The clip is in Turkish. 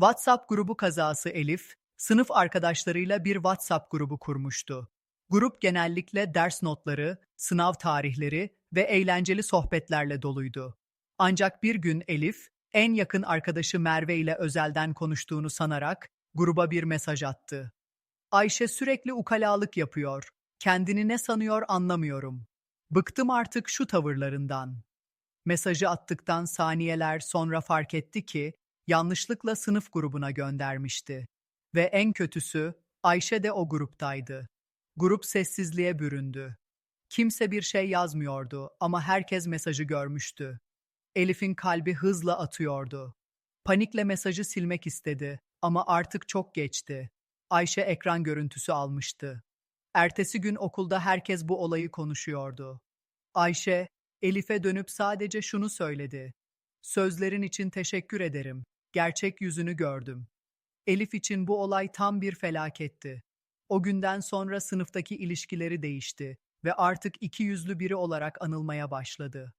WhatsApp grubu kazası Elif, sınıf arkadaşlarıyla bir WhatsApp grubu kurmuştu. Grup genellikle ders notları, sınav tarihleri ve eğlenceli sohbetlerle doluydu. Ancak bir gün Elif, en yakın arkadaşı Merve ile özelden konuştuğunu sanarak gruba bir mesaj attı. Ayşe sürekli ukalalık yapıyor. Kendini ne sanıyor anlamıyorum. Bıktım artık şu tavırlarından. Mesajı attıktan saniyeler sonra fark etti ki yanlışlıkla sınıf grubuna göndermişti. Ve en kötüsü Ayşe de o gruptaydı. Grup sessizliğe büründü. Kimse bir şey yazmıyordu ama herkes mesajı görmüştü. Elif'in kalbi hızla atıyordu. Panikle mesajı silmek istedi ama artık çok geçti. Ayşe ekran görüntüsü almıştı. Ertesi gün okulda herkes bu olayı konuşuyordu. Ayşe, Elif'e dönüp sadece şunu söyledi. Sözlerin için teşekkür ederim. Gerçek yüzünü gördüm. Elif için bu olay tam bir felaketti. O günden sonra sınıftaki ilişkileri değişti ve artık iki yüzlü biri olarak anılmaya başladı.